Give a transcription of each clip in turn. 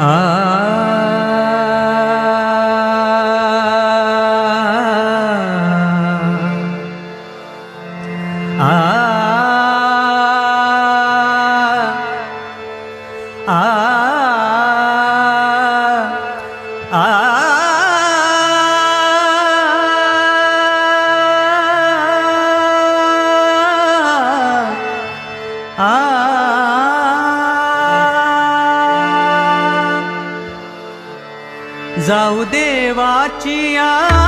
ah. ah. ah. ah. जाऊ देवाची आ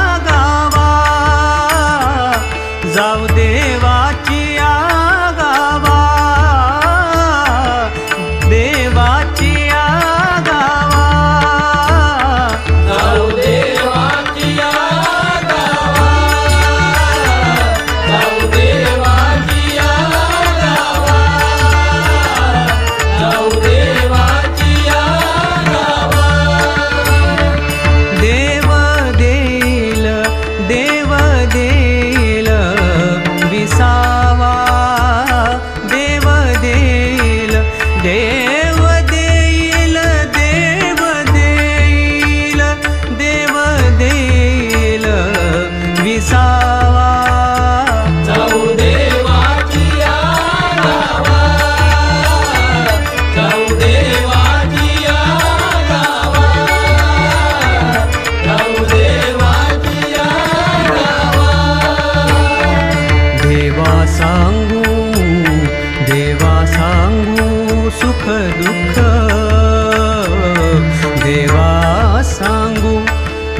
देवा सांगू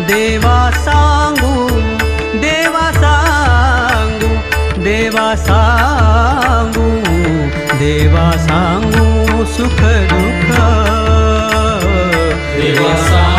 देवा सांगू देवा सांगू देवा सांगू देवा सांगू सुख दुःख. देवा सांगू.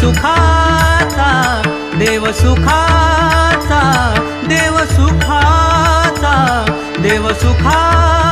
सुखाचा देव सुखाचा देव सुखाचा देव सुखा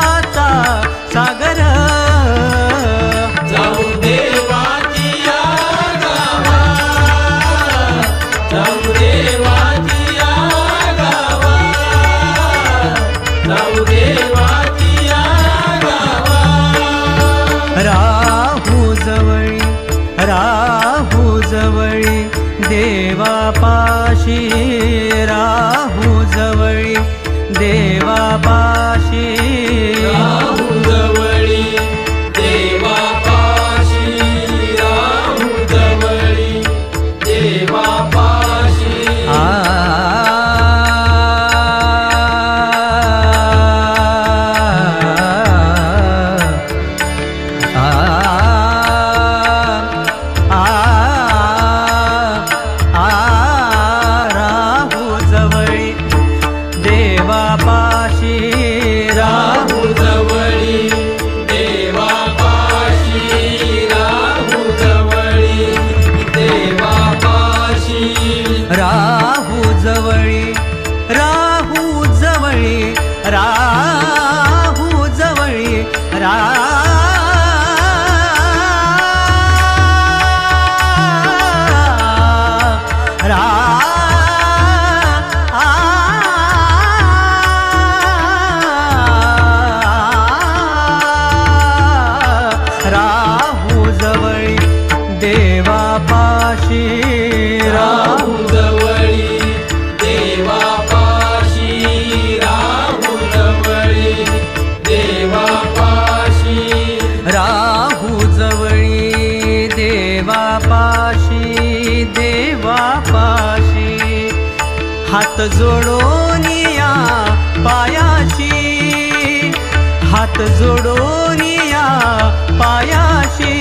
पाशी राम जवळी देवापाशी राहू जवळी देवापाशी राहू जवळी देवापाशी देवापाशी हात जोडून या पायाशी हात जोडून या पायाशी.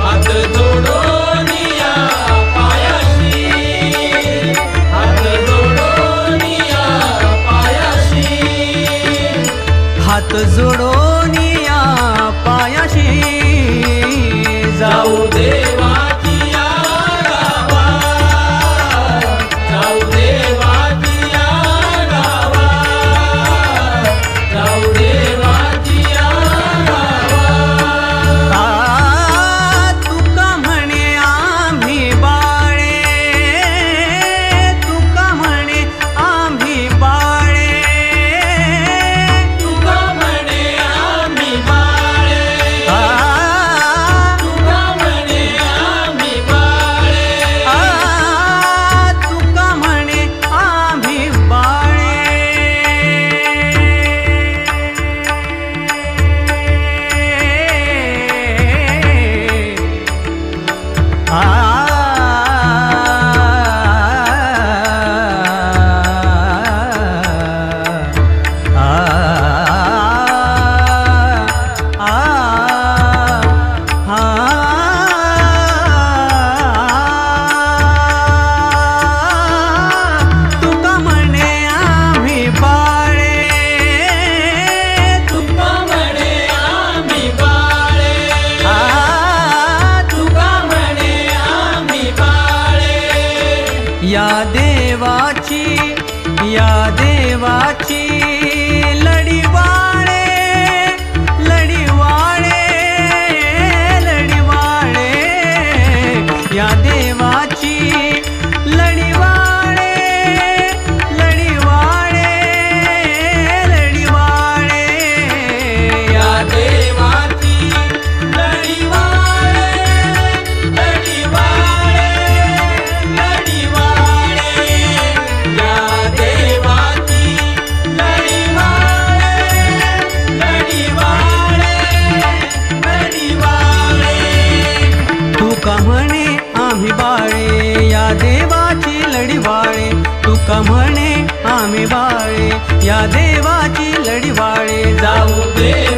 हात जोडून The cause या देवाची या देवाची लढीवा या देवाची लढीवाळे जाऊ दे.